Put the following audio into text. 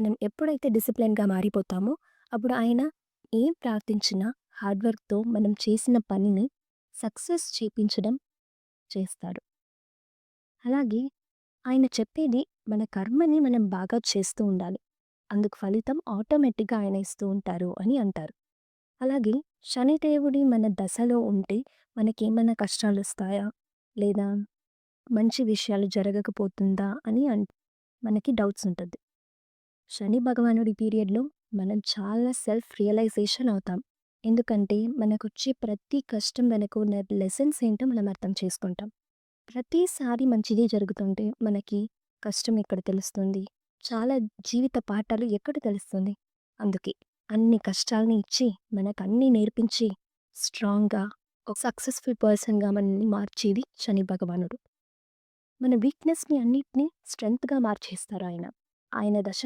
మనం ఎప్పుడైతే డిసిప్లిన్‌గా మారిపోతామో, అప్పుడు ఆయన ఏం ప్రార్థించినా హార్డ్వర్క్తో మనం చేసిన పనిని సక్సెస్ చేపించడం చేస్తాడు. అలాగే ఆయన చెప్పేది మన కర్మని మనం బాగా చేస్తూ ఉండాలి. అందుకు ఫలితం ఆటోమేటిక్‌గా ఆయన ఇస్తూ ఉంటారు అని అంటారు. అలాగే శనిదేవుడి మన దశలో ఉంటే మనకేమైనా కష్టాలు వస్తాయా లేదా మంచి విషయాలు జరగకపోతుందా? అని అన్ మనకి డౌట్స్ ఉంటుంది శని భగవానుడి పీరియడ్‌లో మనం చాలా సెల్ఫ్ రియలైజేషన్ అవుతాం. ఎందుకంటే మనకొచ్చే ప్రతి కష్టం వెనక ఉన్న లెసన్స్ ఏంటో మనం అర్థం చేసుకుంటాం. ప్రతిసారి మంచిదే జరుగుతుంటే మనకి కష్టం ఎక్కడ తెలుస్తుంది? చాలా జీవిత పాఠాలు ఎక్కడ తెలుస్తుంది? అందుకే అన్ని కష్టాల్ని ఇచ్చి, మనకన్నీ నేర్పించి, స్ట్రాంగ్‌గా ఒక సక్సెస్‌ఫుల్ పర్సన్‌గా మనల్ని మార్చేది శని భగవానుడు. మన వీక్‌నెస్‌ని అన్నిటిని స్ట్రెంగ్త్‌గా మార్చేస్తారు ఆయన. ఆయన దశ